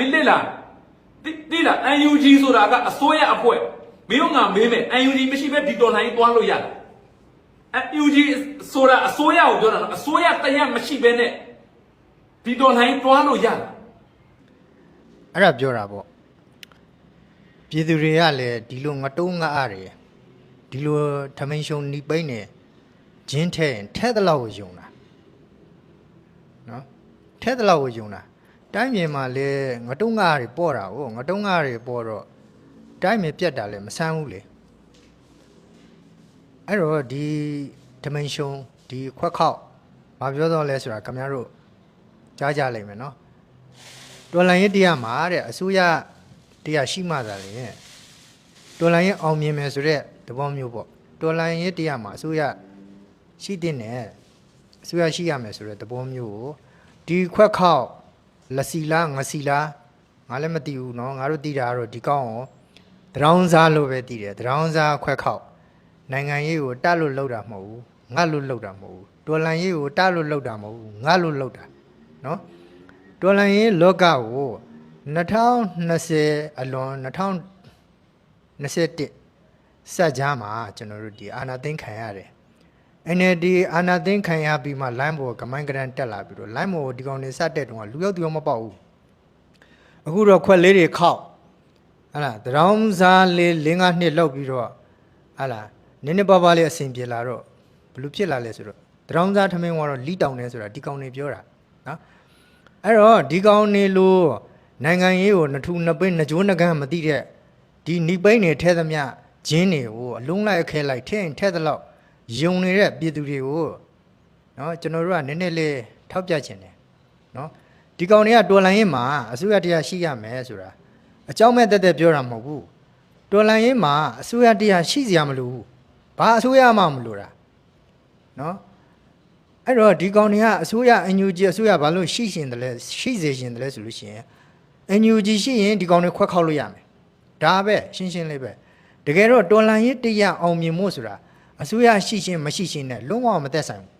မင်းလက်လာတိတိလား UNG ဆိုတာကအစိုးရအဖွဲ့မင်းတို့ငါမေးမယ် UNG မရှိဘဲဒီတော်လှန်ရေးတွားလို့ရလားအ UNG ဆိုတာအစိုးရကိုပြောတာနော်အစိုးရတရက်မရှိဘဲနဲ့ဒီတော်လှန်ရေးတွားလို့ရလားအဲ့ဒါပြောတာပေါ့ပြည်သူတွေကလည်းဒီလိုငတုံးငါအားတွေဒီလိုထမင်းရှုံနှိပိမ့်နေဂျင်းထဲရင်ထဲတဲ့လောက်ကိုယုံတာနော်ထဲတဲ့လောက်ကိုယုံတာ တိုင်းပြည်မှာလည်းငတုံးငါတွေပေါ်တာဟုတ်ငတုံးငါတွေပေါ်တော့တိုင်းပြည်ပြတ်တာလည်းမဆန်းဘူးလေအဲ့တော့ဒီထမင်းရှုံဒီခွက်ခောက်မပြောတော့လဲဆိုတာခင်ဗျားတို့ကြားကြလိမ့်မယ်နော်တော်လန်ရေးတရားမှာတဲ့အစိုးရတရားရှိမှသာလေတော်လန်ရေးအောင်မြင်မယ်ဆိုတဲ့သဘောမျိုးပေါ့တော်လန်ရေးတရားမှာအစိုးရရှိတဲ့နဲ့အစိုးရရှိရမယ်ဆိုတဲ့သဘောမျိုးကိုဒီခွက်ခောက် လက်စီလားငစီလားငါလည်းမသိဘူးเนาะငါတို့သိတာကတော့ဒီကောင်းရောတရောင်းစားလို့ပဲသိတယ်တရောင်းစားခွက်ခောက်နိုင်ငံရေးကိုတတ်လို့လောက်တာမဟုတ်ဘူးငတ်လို့လောက်တာမဟုတ်ဘူးတော်လန်ရေးကိုတတ်လို့လောက်တာမဟုတ်ဘူးငတ်လို့လောက်တာเนาะ တော်လန်ရေးလောကကို2020အလွန်2021စက်ကြားမှာကျွန်တော်တို့ဒီအာနာသိန်းခံရတယ်။ NLD အာနာသိန်းခံရပြီးမှ line ပေါ်ကမိုင်းကရန်တက်လာပြီးတော့ line ပေါ်ဒီကောင်နေစတက်တုန်းကလူရောက်သူရောက်မပေါက်ဘူး။အခုတော့ခွက်လေးတွေခောက်ဟလာတရောင်းစားလေး၄၅နှစ်လောက်ပြီးတော့ဟလာနင်းနေပါပါလေးအဆင်ပြေလာတော့ဘလို့ဖြစ်လာလဲဆိုတော့တရောင်းစားထမင်းကတော့လီတောင်နေဆိုတာဒီကောင်နေပြောတာနော်အဲ့တော့ဒီကောင်နေလို့နိုင်ငံရေးကိုနှစ်ထူနှစ်ပိန်းနှစ်ကြိုးနှစ်ကန်းမသိတဲ့ဒီနိပိန်းနေထဲသမျှဂျင်းတွေကိုအလုံးလိုက်အခဲလိုက်ထဲရင်ထဲသလောက် ယုံနေတဲ့ပြည်သူတွေကိုနော်ကျွန်တော်တို့ကနည်းနည်းလေးထောက်ပြချင်တယ်နော်ဒီကောင်တွေကတော်လန်ရင်မှာအစိုးရတရားရှိရမယ်ဆိုတာအကြောင်းမဲ့တက်တက်ပြောတာမဟုတ်ဘူးတော်လန်ရင်မှာအစိုးရတရားရှိစရာမလိုဘူးဘာအစိုးရမှမလိုတာနော်အဲ့တော့ဒီကောင်တွေကအစိုးရ NUG အစိုးရဘာလို့ရှိရှင်တယ်လဲရှိစေရှင်တယ်လဲဆိုလို့ရှိရင် NUG ရှိရင်ဒီကောင်တွေခွက်ခေါက်လို့ရမယ်ဒါပဲရှင်းရှင်းလေးပဲတကယ်တော့တော်လန်ရင်တရားအောင်မြင်မှုဆိုတာ အစိုးရရှိရှင်မရှိရှင်နဲ့လုံးဝမသက်ဆိုင်ဘူး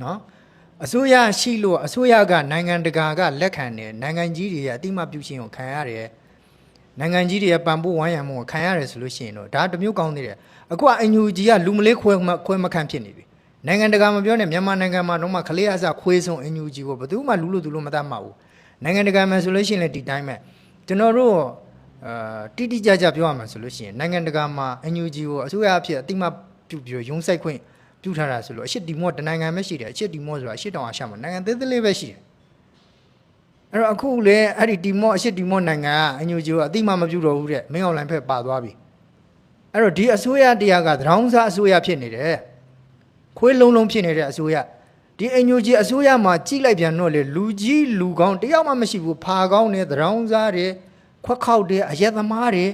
เนาะအစိုးရရှိလို့အစိုးရကနိုင်ငံတကာကလက်ခံတယ်နိုင်ငံကြီးတွေရဲ့အတိမပြုခြင်းကိုခံရတယ်နိုင်ငံကြီးတွေရဲ့ပံ့ပိုးဝိုင်းရံမှုကိုခံရတယ်ဆိုလို့ရှိရင်တော့ဒါတစ်မျိုးကောင်းသေးတယ်အခုက NUG ကလူမလေးခွဲမခွဲမခံဖြစ်နေပြီ နိုင်ငံတကာမပြောနဲ့မြန်မာနိုင်ငံမှာတော့မှခလေးအစခွေးဆုံးအန်ယူဂျီကိုဘယ်သူမှလူလို့သူလို့မတတ်မှာဘူးနိုင်ငံတကာမှာဆိုလို့ရှိရင်လည်းဒီတိုင်းပဲကျွန်တော်တို့အာတိတိကျကျပြောရမှာဆိုလို့ရှိရင်နိုင်ငံတကာမှာအန်ယူဂျီကိုအစိုးရအဖြစ်အတိမ ပြုတ်ပြီးတော့ရုံးဆိုင်ခွင့်ပြုထားတာဆိုလို့အရှစ်ဒီမော့တနိုင်ငံပဲရှိတယ်အရှစ်ဒီမော့ဆိုတာအရှစ်တောင်အာရှမှာနိုင်ငံသေးသေးလေးပဲရှိတယ်အဲ့တော့အခုလေအဲ့ဒီဒီမော့အရှစ်ဒီမော့နိုင်ငံကအန်ယူဂျီကိုအတိမမပြုတ်တော့ဘူးတဲ့မင်းအောင်လိုင်းဖက်ပါသွားပြီအဲ့တော့ဒီအစိုးရတရားကသရောင်းစားအစိုးရဖြစ်နေတယ်ခွေးလုံးလုံးဖြစ်နေတဲ့အစိုးရဒီအညိုကြီးအစိုးရမှာကြီးလိုက်ပြန်တော့လေလူကြီးလူကောင်းတယောက်မှမရှိဘူးဖာကောင်းနဲ့သရောင်းစားတွေခွက်ခောက်တွေအရက်သမားတွေ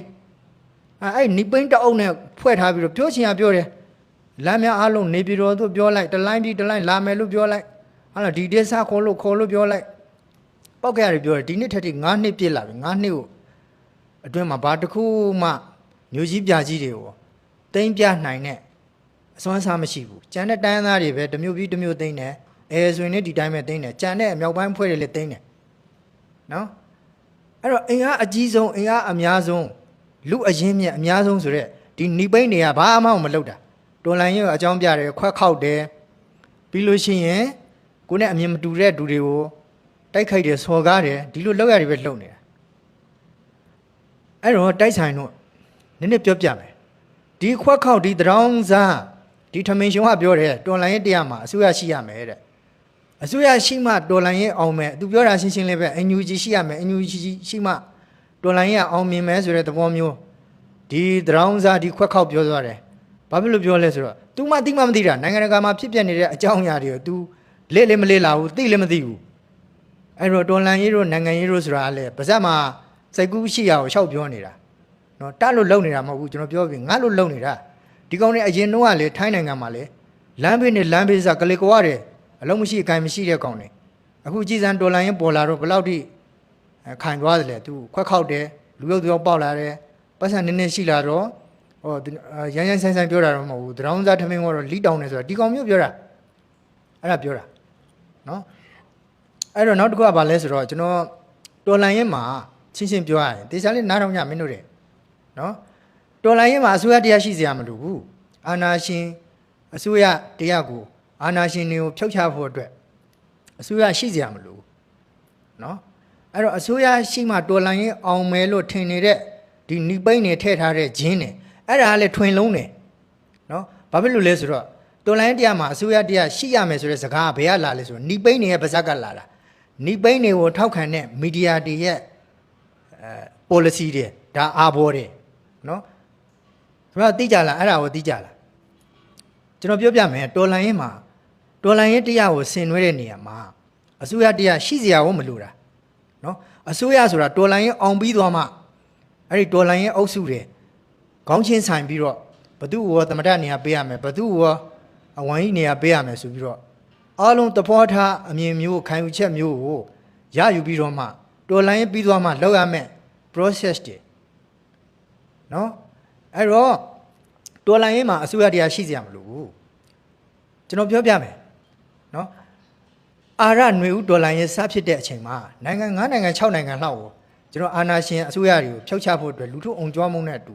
အဲအဲ့နိပိန်းတအုပ်နဲ့ဖွဲ့ထားပြီးတော့ပြောချင်ရပြောတယ် လမ်းများအားလုံးနေပြည်တော်သို့ပြောလိုက်တလိုင်းပြီးတလိုင်းလာမယ်လို့ပြောလိုက်ဟာလားဒီဒေသခေါ်လို့ခေါ်လို့ပြောလိုက်ပောက်ကရတယ်ပြောတယ်ဒီနှစ်ထက်ထိ9နှစ်ပြည့်လာပြီ9နှစ်ကိုအတွင်းမှာဘာတစ်ခုမှမျိုးကြီးပြကြီးတွေကိုတိမ့်ပြနိုင်တဲ့အစွမ်းစားမရှိဘူးကြံတဲ့တိုင်းသားတွေပဲတစ်မျိုးပြီးတစ်မျိုးသိမ့်တယ်အဲဆိုရင်လည်းဒီတိုင်းပဲသိမ့်တယ်ကြံတဲ့အမြောက်ပိုင်းဖွဲ့တွေလည်းသိမ့်တယ်နော်အဲ့တော့အင်အားအကြီးဆုံးအင်အားအများဆုံးလူအရင်မြတ်အများဆုံးဆိုတော့ဒီဏိပိန်းတွေကဘာမှမလုပ်တာ တော်လိုင်းရဲ့အကြောင်းပြတယ်ခွက်ခောက်တယ်ပြီးလို့ရှိရင်ကိုယ်နဲ့အမြင်မတူတဲ့လူတွေကိုတိုက်ခိုက်တယ်စော်ကားတယ်ဒီလိုလောက်ရတယ်ပဲလုပ်နေတာအဲ့တော့တိုက်ဆိုင်တော့နည်းနည်းပြောပြမယ်ဒီခွက်ခောက်ဒီတရောင်းစားဒီထမင်းရှင်ကပြောတယ်တော်လိုင်းရဲ့တရားမှာအစိုးရရှိရမယ်တဲ့အစိုးရရှိမှတော်လိုင်းရဲ့အောင်မယ်သူပြောတာရှင်းရှင်းလေးပဲ NUG ရှိရမယ် NUG ရှိမှတော်လိုင်းရဲ့အောင်မြင်မယ်ဆိုတဲ့သဘောမျိုးဒီတရောင်းစားဒီခွက်ခောက်ပြောသွားတယ် ဘာဖြစ်လို့ပြောလဲဆိုတော့ तू မှသိမှမသိတာနိုင်ငံတကာမှာဖြစ်ပျက်နေတဲ့အကြောင်းအရာတွေကို तू လေ့လည်းမလေ့လာဘူးသိလည်းမသိဘူးအဲ့တော့တော်လန်ရေးတို့နိုင်ငံရေးတို့ဆိုတာကလည်းပါဇက်မှာစိတ်ကူးရှိရအောင်ရှောက်ပြောနေတာနော်တတ်လို့လုံနေတာမဟုတ်ဘူးကျွန်တော်ပြောပြီငါလို့လုံနေတာဒီကောင်တွေအရင်တော့ကလေထိုင်းနိုင်ငံမှာလေလမ်းဘေးနဲ့လမ်းဘေးစားကလေးကွာတယ်အလုံးမရှိအကင်မရှိတဲ့ကောင်တွေအခုကြည်စံဒေါ်လာရင်ပေါ်လာတော့ဘယ်လောက်ထိအဲခိုင်သွားတယ်လေသူခွက်ခောက်တယ်လူရုပ်သူရောက်ပေါက်လာတယ်ပတ်စံနည်းနည်းရှိလာတော့ ဟောဒီအာရမ်းရမ်းဆိုင်ဆိုင်ပြောတာတော့မဟုတ်ဘူးဒရောင်းစားထမင်းကတော့လီတောင်းနေဆိုတာဒီကောင်မျိုးပြောတာအဲ့ဒါပြောတာနော်အဲ့တော့နောက်တစ်ခုကဘာလဲဆိုတော့ကျွန်တော်တော်လန်ရင်မှာချင်းချင်းပြောရရင်တေချာလေးနားထောင်ကြမင်းတို့တဲ့နော်တော်လန်ရင်မှာအစိုးရတရားရှိစရာမလိုဘူးအာနာရှင်အစိုးရတရားကိုအာနာရှင်တွေကိုဖျောက်ချဖို့အတွက်အစိုးရရှိစရာမလိုဘူးနော်အဲ့တော့အစိုးရရှိမှတော်လန်ရင်အောင်မယ်လို့ထင်နေတဲ့ဒီနိပိတ်နေထည့်ထားတဲ့ဂျင်းနေ အဲ့ဒါကလည်းထွင်လုံးတယ်နော်ဘာဖြစ်လို့လဲဆိုတော့တော်လန်တရားမှာအစိုးရတရားရှိရမယ်ဆိုတဲ့စကားကဘယ်ကလာလဲဆိုတော့နိပိတ်နေရဲ့ပါဇက်ကလာတာနိပိတ်နေကိုထောက်ခံတဲ့မီဒီယာတွေရဲ့အဲ policy တွေဒါအာဘောတွေနော်ခင်ဗျားသိကြလားအဲ့ဒါကိုသိကြလားကျွန်တော်ပြောပြမယ်တော်လန်ရင်မှာတော်လန်ရင်တရားကိုဆင်နွှဲတဲ့နေရာမှာအစိုးရတရားရှိစရာကိုမလိုတာနော်အစိုးရဆိုတာတော်လန်ရင်အောင်ပြီးသွားမှအဲ့ဒီတော်လန်ရင်အုပ်စုတွေ ခေါင်းချင်းဆိုင်ပြီးတော့ဘသူ့ကိုသမထနေရာပေးရမယ်ဘသူ့ကိုအဝန်ကြီးနေရာပေးရမယ်ဆိုပြီးတော့အားလုံးသဘောထားအမြင်မျိုးခံယူချက်မျိုးကိုရယူပြီးတော့မှတော်လန်ရင်ပြီးသွားမှလောက်ရမယ် process တွေနော်အဲ့တော့တော်လန်ရင်မှာအစိုးရတရားရှိစရာမလိုဘူးကျွန်တော်ပြောပြမယ်နော်အာရຫນွေဦးဒေါ်လာရဲ့စဖြစ်တဲ့အချိန်မှာနိုင်ငံ9နိုင်ငံ6နိုင်ငံလောက်ကိုကျွန်တော်အာနာရှင်အစိုးရတွေကိုဖျောက်ချဖို့အတွက်လူထုအုံကြွားမှုနဲ့အတူ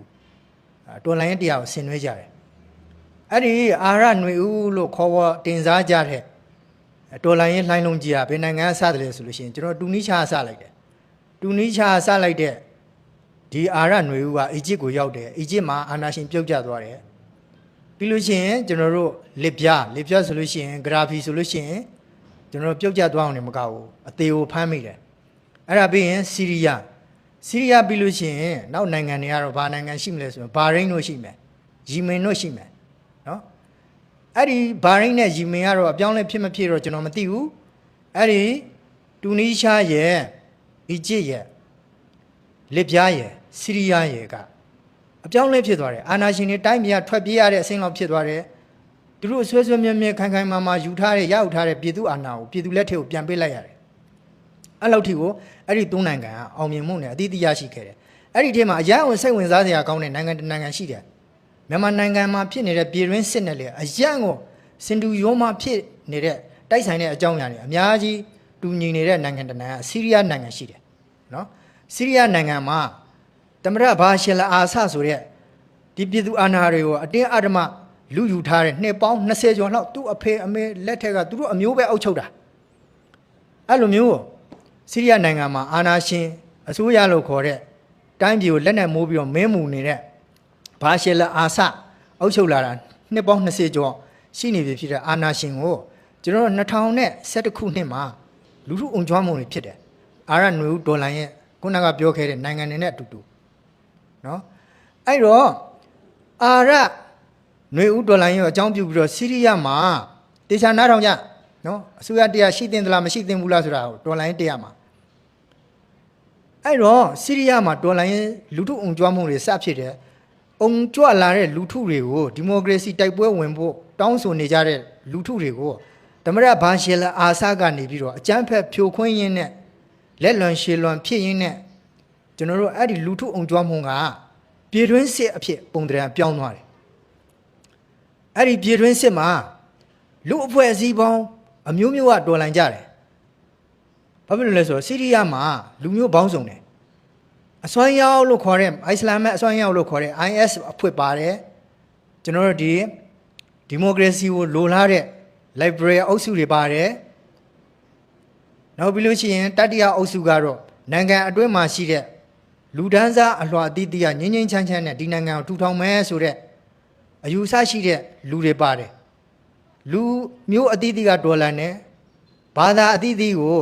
အာဒေါ်လာရဲ့တရားကိုဆင်နွှဲကြတယ်အဲ့ဒီအာရຫນွေဦးလို့ခေါ်ဝေါ်တင်စားကြတဲ့ဒေါ်လာရဲ့လှိုင်းလုံးကြီးကဘယ်နိုင်ငံကစတယ်လဲဆိုလို့ရှိရင်ကျွန်တော်တူနီးရှားကစလိုက်တယ်တူနီးရှားကစလိုက်တဲ့ဒီအာရຫນွေဦးကအီဂျစ်ကိုရောက်တယ်အီဂျစ်မှာအာနာရှင်ပြုတ်ကျသွားတယ် ပြီးလို့ရှိရင်ကျွန်တော်တို့လစ်ပြလစ်ပြဆိုလို့ရှိရင်ဂရာဖီဆိုလို့ရှိရင်ကျွန်တော်တို့ပြုတ်ကျသွားအောင်လည်းမကောက်ဘူးအသေးကိုဖမ်းမိတယ်အဲ့ဒါပြီးရင်ဆီးရီးယား ဆီးရီးယားပြီးလို့ရှိရင်နောက်နိုင်ငံတွေကတော့ဘာနိုင်ငံရှိမလဲဆိုရင်ဘာရိန်းတို့ရှိမယ်ယီမင်တို့ရှိမယ်နော်အဲ့ဒီဘာရိန်းနဲ့ယီမင်ကတော့အပြောင်းလဲဖြစ်မဖြစ်တော့ကျွန်တော်မသိဘူးအဲ့ဒီတူနီးရှားရဲ့အီဂျစ်ရဲ့လစ်ပြရဲ့ဆီးရီးယားရဲ့ကအပြောင်းလဲဖြစ်သွားတယ်အာနာရှင်တွေတိုင်းပြည်ကထွက်ပြေးရတဲ့အဆင့်လောက်ဖြစ်သွားတယ်သူတို့ဆွဲဆွဲမြဲမြဲခိုင်ခိုင်မာမာယူထားတဲ့ရယူထားတဲ့ပြည်သူအာဏာကိုပြည်သူလက်ထက်ကိုပြန်ပေးလိုက်ရတယ် အဲ့လောက်ထိကိုအဲ့ဒီသုံးနိုင်ငံကအောင်မြင်မှုနဲ့အတိအကျရှိခဲ့တယ်အဲ့ဒီထဲမှာအရန်ကိုစိတ်ဝင်စားစရာကောင်းတဲ့နိုင်ငံတစ်နိုင်ငံရှိတယ်မြန်မာနိုင်ငံမှာဖြစ်နေတဲ့ပြည်တွင်းစစ်နဲ့လေအရန်ကိုစင်တူရောမဖြစ်နေတဲ့တိုက်ဆိုင်တဲ့အကြောင်းအရာတွေအများကြီးတူညီနေတဲ့နိုင်ငံတစ်နိုင်ငံဆီးရီးယားနိုင်ငံရှိတယ်နော်ဆီးရီးယားနိုင်ငံမှာတမရဘာရှယ်လာအာဆဆိုတဲ့ဒီပြည်သူအာဏာတွေကိုအတင်းအဓမ္မလူယူထားတဲ့နှစ်ပေါင်း20ကျော်လောက်သူ့အဖေအမေလက်ထက်ကသူတို့အမျိုးပဲအုပ်ချုပ်တာအဲ့လိုမျိုးကို ဆီးရီးယားနိုင်ငံမှာအာဏာရှင်အစိုးရလို့ခေါ်တဲ့တိုင်းပြည်ကိုလက်နက်မိုးပြီးတော့မင်းမူနေတဲ့ဘာရှယ်လာအာဆအုပ်ချုပ်လာတာနှစ်ပေါင်း20ကျော်ရှိနေပြီဖြစ်တဲ့အာဏာရှင်ကိုကျွန်တော်တို့2011ခုနှစ်မှာလူထုအုံကြွားမှုတွေဖြစ်တယ်အာရနွေဦးဒေါ်လာရဲ့ခုနကပြောခဲ့တဲ့နိုင်ငံတွေနဲ့အတူတူနော်အဲ့တော့အာရຫນွေဦးဒေါ်လာရင်ကိုအကြောင်းပြုပြီးတော့ဆီးရီးယားမှာတေချာနားထောင်ကြနော်အစိုးရတရားရှိတင်သလားမရှိတင်ဘူးလားဆိုတာကိုဒေါ်လာရင်တရားမှာ အဲ့တော့ဆီးရီးယားမှာဒေါ်လာရင်လူထုအုံကြွားမှုတွေစဖြစ်တယ်အုံကြွလာတဲ့လူထုတွေကိုဒီမိုကရေစီတိုက်ပွဲဝင်ဖို့တောင်းဆိုနေကြတဲ့လူထုတွေကိုတမရဘာရှယ်လာအာဆာကနေပြီးတော့အကြမ်းဖက်ဖြိုခွင်းရင်းနဲ့လက်လွန်ရှည်လွန်ဖြစ်ရင်းနဲ့ကျွန်တော်တို့အဲ့ဒီလူထုအုံကြွားမှုကပြည်တွင်းစစ်အဖြစ်ပုံတံပြောင်းသွားတယ်အဲ့ဒီပြည်တွင်းစစ်မှာလူအဖွဲ့အစည်းပေါင်းအမျိုးမျိုးကတော်လှန်ကြတယ် ဘာဖြစ်လို့လဲဆိုတော့ဆီးရီးယားမှာလူမျိုးပေါင်းစုံတယ်အစွမ်းရောက်လို့ခေါ်တဲ့အိုက်စလမ်မဲ့အစွမ်းရောက်လို့ခေါ်တဲ့ IS အဖွဲ့ပါတယ်ကျွန်တော်တို့ဒီဒီမိုကရေစီကိုလိုလားတဲ့ library အုပ်စုတွေပါတယ်နောက်ပြီးလို့ရှိရင်တတိယအုပ်စုကတော့နိုင်ငံအတွင်းမှာရှိတဲ့လူဒန်းစားအလွှာအသီးသီးကငင်းငင်းချမ်းချမ်းနဲ့ဒီနိုင်ငံကိုထူထောင်မယ်ဆိုတဲ့အယူဆရှိတဲ့လူတွေပါတယ်လူမျိုးအသီးသီးကဒေါ်လာနဲ့ဘာသာအသီးသီးကို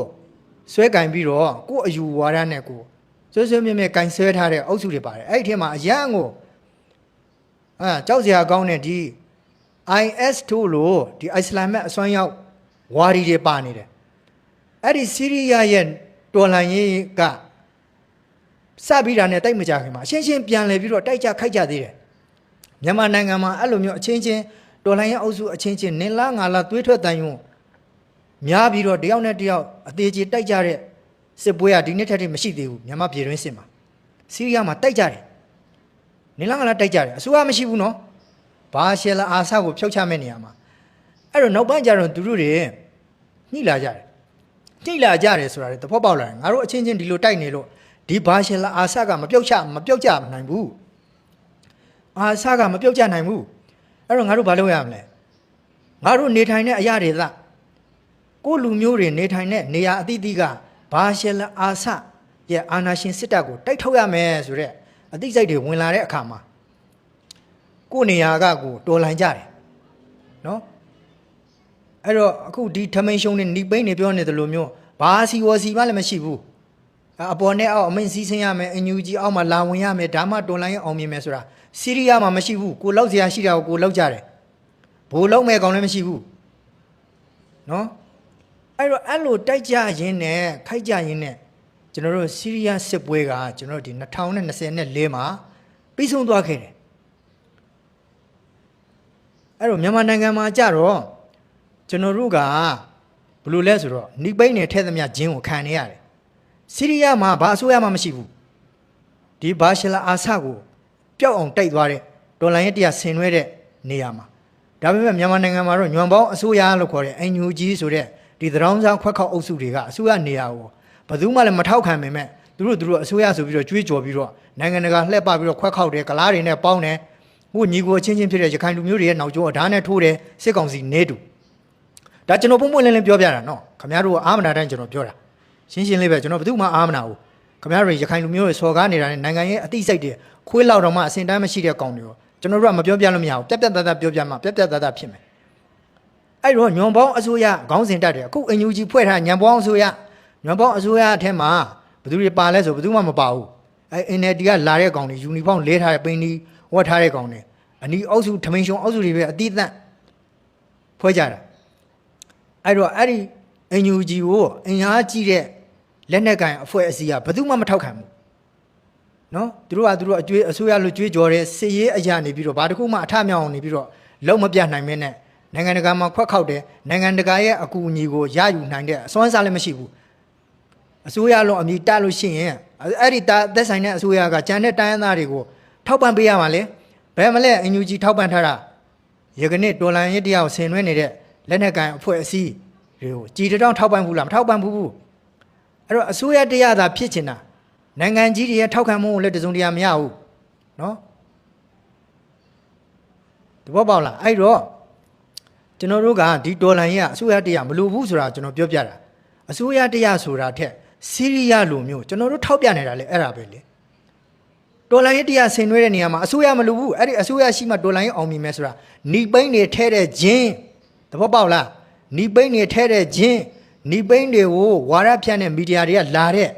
ဆွဲကင်ပြီးတော့ကိုယ့်အယူဝါဒနဲ့ကိုဆွဲဆွဲမြဲမြဲကင်ဆွဲထားတဲ့အုပ်စုတွေပါတယ်အဲ့ဒီထဲမှာအရန်ကိုအာကြောက်စရာကောင်းတဲ့ဒီ IS တို့လို့ဒီအစ္စလာမ်မဲ့အစွမ်းရောက်ဝါဒီတွေပါနေတယ်အဲ့ဒီဆီးရီးယားရဲ့တော်လှန်ရေးကစပြီးတာနဲ့တိုက်မကြခင်မှာအချင်းချင်းပြန်လဲပြီးတော့တိုက်ကြခိုက်ကြသေးတယ်မြန်မာနိုင်ငံမှာအဲ့လိုမျိုးအချင်းချင်းတော်လှန်ရေးအုပ်စုအချင်းချင်းနင်လားငါလားသွေးထွက်တန်ယွန်း များပြီးတော့တယောက်နဲ့တယောက်အသေးကြီးတိုက်ကြတဲ့စစ်ပွဲကဒီနေ့ထက်ထိမရှိသေးဘူးမြန်မာပြည်တွင်းစစ်မှာဆီးရီးယားမှာတိုက်ကြတယ်နင်လားငါလားတိုက်ကြတယ်အစိုးရမရှိဘူးနော်ဘာရှယ်လာအာဆာကိုဖျောက်ချမဲ့နေရမှာအဲ့တော့နောက်ပိုင်းကျတော့သူတို့တွေညှိလာကြတယ်တိလာကြတယ်ဆိုတာလေသဘောပေါက်လာတယ်ငါတို့အချင်းချင်းဒီလိုတိုက်နေလို့ဒီဘာရှင်လာအာဆကမပြုတ်ချမပြုတ်ကြနိုင်ဘူးအာဆကမပြုတ်ကြနိုင်ဘူးအဲ့တော့ငါတို့ဘာလုပ်ရမလဲငါတို့နေထိုင်တဲ့အရာတွေသ ကိုယ့်လူမျိုးတွေနေထိုင်တဲ့နေရာအသီးသီးကဘာရှင်လာအာဆရဲ့အာနာရှင်စစ်တပ်ကိုတိုက်ထုတ်ရမယ်ဆိုတော့အသိစိတ်တွေဝင်လာတဲ့အခါမှာကိုယ့်နေရာကကိုတော်လှန်ကြတယ်နော်အဲ့တော့အခုဒီထမိန်ရှုံးနေနီပိန်းနေပြောနေတယ်လို့မျိုးဘာစီဝစီမှလည်းမရှိဘူးအပေါ်နဲ့အောက်အမင်းစီးဆင်းရမယ်အန်ယူဂျီအောက်မှာလာဝင်ရမယ်ဒါမှတော်လိုင်းအောင်မြင်မယ်ဆိုတာစီးရီးယားမှာမရှိဘူးကိုလောက်စရာရှိတာကိုကိုလောက်ကြတယ်ဘိုးလုံးမဲ့ကောင်လည်းမရှိဘူးနော် အဲ့တော့အဲ့လိုတိုက်ကြရင်းနဲ့ခိုက်ကြရင်းနဲ့ကျွန်တော်တို့စီးရီးယားစစ်ပွဲကကျွန်တော်တို့ဒီ2024မှာပြီးဆုံးသွားခဲ့တယ်အဲ့တော့မြန်မာနိုင်ငံမှာကြတော့ကျွန်တော်တို့ကဘယ်လိုလဲဆိုတော့နိပိန်းနဲ့ထဲသမျှဂျင်းကိုခံနေရတယ်စီးရီးယားမှာဘာအစိုးရမှမရှိဘူးဒီဘာရှလာအာဆကိုပျောက်အောင်တိုက်သွားတဲ့ဒေါ်လာရဲ့တရားဆင်နွှဲတဲ့နေရာမှာဒါပေမဲ့မြန်မာနိုင်ငံမှာတော့ညွန်ပေါင်းအစိုးရလို့ခေါ်တဲ့ NUG ဆိုတဲ့ ဒီသရောင်းစားခွက်ခေါက်အုပ်စုတွေကအစိုးရနေရာကိုဘယ်သူမှလည်းမထောက်ခံပေမဲ့သူတို့သူတို့အစိုးရဆိုပြီးတော့ကြွေးကြော်ပြီးတော့နိုင်ငံတကာလှည့်ပပြီးတော့ခွက်ခေါက်တယ်ကလားတွေနဲ့ပေါင်းတယ်ဟိုညီကိုအချင်းချင်းဖြစ်တဲ့ရခိုင်လူမျိုးတွေရဲ့နောက်ကျောအဓာတ်နဲ့ထိုးတယ်စစ်ကောင်စီနေတူဒါကျွန်တော်ပုံပွင့်လင်းလင်းပြောပြတာနော်ခင်ဗျားတို့ကအာမနာတိုင်းကျွန်တော်ပြောတာရှင်းရှင်းလေးပဲကျွန်တော်ဘယ်သူမှအာမနာဘူးခင်ဗျားတို့ရခိုင်လူမျိုးတွေစော်ကားနေတာနဲ့နိုင်ငံရဲ့အသိစိတ်တွေခွေးလောက်တော့မှအစင်တမ်းမရှိတဲ့ကောင်တွေကိုကျွန်တော်တို့ကမပြောပြလို့မရဘူးပြက်ပြက်သားသားပြောပြမှပြက်ပြက်သားသားဖြစ်မယ် အဲ့တော့ညွန်ပေါင်းအစိုးရခေါင်းစဉ်တက်တယ်အခုအန်ယူဂျီဖွဲ့ထားညံပေါင်းအစိုးရညွန်ပေါင်းအစိုးရအထက်မှာဘယ်သူတွေပါလဲဆိုဘယ်သူမှမပါဘူးအဲ့အင်နယ်တီကလာတဲ့ကောင်တွေယူနီဖောင်းလဲထားတဲ့ပင်းဒီဝတ်ထားတဲ့ကောင်တွေအနီအောက်စုထမင်းရှုံအောက်စုတွေပဲအတိအသန့်ဖွဲ့ကြတာအဲ့တော့အဲ့ဒီအင်ယူဂျီကိုအင်အားကြီးတဲ့လက်နက်ကန်အဖွဲ့အစည်းကဘယ်သူမှမထောက်ခံဘူးနော်သူတို့ကသူတို့အကျွေးအစိုးရလိုကြွေးကြော်တဲ့စစ်ရေးအရာနေပြီးတော့ဘာတစ်ခုမှအထမြောက်အောင်နေပြီးတော့လုံးမပြနိုင်မင်းနဲ့ နိုင်ငံတကာမှာခွက်ခောက်တယ်နိုင်ငံတကာရဲ့အကူအညီကိုရယူနိုင်တဲ့အစွမ်းစားလည်းမရှိဘူးအစိုးရလုံးအမြည်တလို့ရှိရင်အဲ့ဒီတာသက်ဆိုင်တဲ့အစိုးရကကြံတဲ့တိုင်းရင်းသားတွေကိုထောက်ပံ့ပေးရမှာလေဘယ်မလဲအင်ယူဂျီထောက်ပံ့ထားတာရကနေ့ဒေါ်လာရစ်တရားကိုဆင်နွှဲနေတဲ့လက်နက်ကန်အဖွဲ့အစည်းတွေကိုကြည်တောင်ထောက်ပံ့ဘူးလားမထောက်ပံ့ဘူးဘူးအဲ့တော့အစိုးရတရားသာဖြစ်ချင်တာနိုင်ငံကြီးတွေရဲ့ထောက်ခံမှုကိုလည်းတစုံတရာမရဘူးနော်တဘောပေါက်လားအဲ့တော့ ကျွန်တော်တို့ကဒီဒေါ်လာရင်းကအစိုးရတရားမလိုဘူးဆိုတာကျွန်တော်ပြောပြတာအစိုးရတရားဆိုတာထက်စီးရီးယားလိုမျိုးကျွန်တော်တို့ထောက်ပြနေတာလေအဲ့ဒါပဲလေဒေါ်လာရေးတရားဆင်နွှဲတဲ့နေရာမှာအစိုးရမလိုဘူးအဲ့ဒီအစိုးရရှိမှဒေါ်လာရေးအောင်မြင်မယ်ဆိုတာနီပိန်းတွေထဲတဲ့ဂျင်းသဘောပေါက်လားနီပိန်းတွေထဲတဲ့ဂျင်းနီပိန်းတွေကိုဝါရဖြန့်တဲ့မီဒီယာတွေကလာတဲ့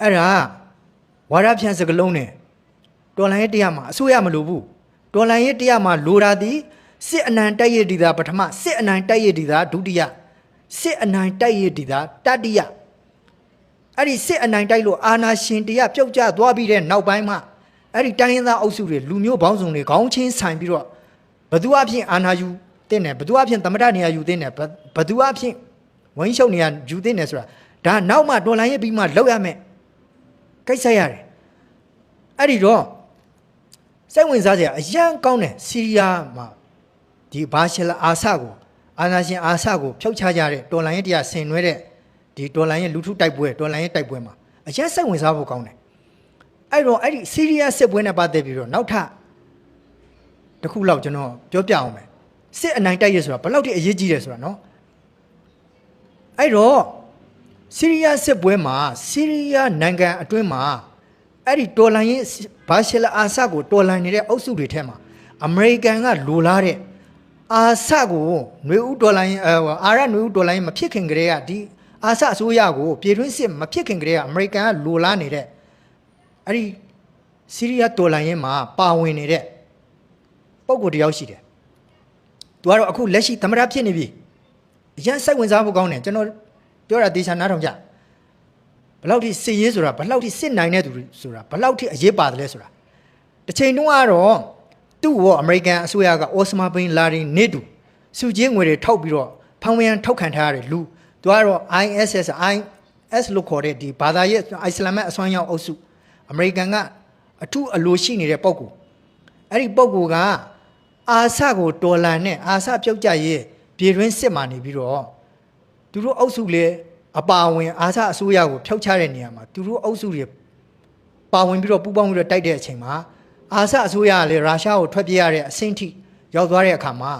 အဲ့ဒါဝါရဖြန့်စကလုံးနဲ့ဒေါ်လာရေးတရားမှာအစိုးရမလိုဘူးဒေါ်လာရေးတရားမှာလိုတာဒီ စစ်အနံတိုက်ရည်ဒီတာပထမစစ်အနံတိုက်ရည်ဒီတာဒုတိယစစ်အနံတိုက်ရည်ဒီတာတတိယအဲ့ဒီစစ်အနိုင်တိုက်လို့အာနာရှင်တရားပြုတ်ကျသွားပြီးတဲ့နောက်ပိုင်းမှာအဲ့ဒီတိုင်းရင်းသားအုပ်စုတွေလူမျိုးပေါင်းစုံတွေခေါင်းချင်းဆိုင်ပြီးတော့ဘသူအဖြစ်အာနာယူတဲ့နယ်ဘသူအဖြစ်သမထနေရာယူတဲ့နယ်ဘသူအဖြစ်ဝင်းရှုပ်နေရာယူတဲ့နယ်ဆိုတာဒါနောက်မှဒေါ်လာရေးပြီးမှလောက်ရမယ်ကိစ္စရတယ်အဲ့ဒီတော့စိတ်ဝင်စားစရာအရန်ကောင်းတယ်စီးရီးယားမှာ ဒီဘာရှလာအာဆကိုအာနာရှင်အာဆကိုဖျောက်ချကြတဲ့ဒေါ်လာရေးတရားဆင်နွှဲတဲ့ဒီဒေါ်လာရဲ့လူထုတိုက်ပွဲဒေါ်လာရဲ့တိုက်ပွဲမှာအရင်စိတ်ဝင်စားဖို့ကောင်းတယ်အဲ့တော့အဲ့ဒီစီးရီးယားစစ်ပွဲနဲ့ပတ်သက်ပြီးတော့နောက်ထပ်တစ်ခုလောက်ကျွန်တော်ပြောပြအောင်မယ်စစ်အနိုင်တိုက်ရဆိုတာဘယ်လောက်ထိအရေးကြီးတယ်ဆိုတာနော်အဲ့တော့စီးရီးယားစစ်ပွဲမှာစီးရီးယားနိုင်ငံအတွင်းမှာအဲ့ဒီဒေါ်လာရဲ့ဘာရှလာအာဆကိုဒေါ်လာနေတဲ့အုပ်စုတွေထဲမှာအမေရိကန်ကလိုလားတဲ့ အာဆကိုငွေဥဒေါ်လာအာရငွေဥဒေါ်လာမဖြစ်ခင်ကတည်းကဒီအာဆအစိုးရကိုပြည်တွင်းစစ်မဖြစ်ခင်ကတည်းကအမေရိကန်ကလိုလားနေတဲ့အဲ့ဒီဆီးရီးယားဒေါ်လာရင်းမှာပါဝင်နေတဲ့ပုံကိုတယောက်ရှိတယ်သူကတော့အခုလက်ရှိသမရဖြစ်နေပြီအရင်စိတ်ဝင်စားဖို့ကောင်းတယ်ကျွန်တော်ပြောတာတေချာနားထောင်ကြဘလောက်ထိစစ်ရေးဆိုတာဘလောက်ထိစစ်နိုင်တဲ့သူဆိုတာဘလောက်ထိအရေးပါတယ်လဲဆိုတာတစ်ချိန်တုန်းကတော့ သူ့ရောအမေရိကန်အစိုးရကအော်စမာဘင်လာဒင်နေတူစုချင်းငွေတွေထောက်ပြီးတော့ဖန်ဝရန်ထောက်ခံထားရတဲ့လူသူကတော့ ISS IS လို့ခေါ်တဲ့ဒီဘာသာရေးအစ္စလာမ်အစွမ်းရောက်အုပ်စုအမေရိကန်ကအထူးအလိုရှိနေတဲ့ပုံကူအဲ့ဒီပုံကူကအာဆကိုဒေါ်လာနဲ့အာဆပြုတ်ကြရေးပြည်တွင်းစစ်မှနေပြီးတော့သူသူတို့အုပ်စုလေအပါဝင်အာဇအစိုးရကိုဖျောက်ချတဲ့နေရာမှာသူတို့အုပ်စုတွေပါဝင်ပြီးတော့ပူးပေါင်းပြီးတော့တိုက်တဲ့အချိန်မှာ အာဇအစိုးရကလည်းရုရှားကိုထွက်ပြေးရတဲ့အဆင့်ထိရောက်သွားတဲ့အခါမှာ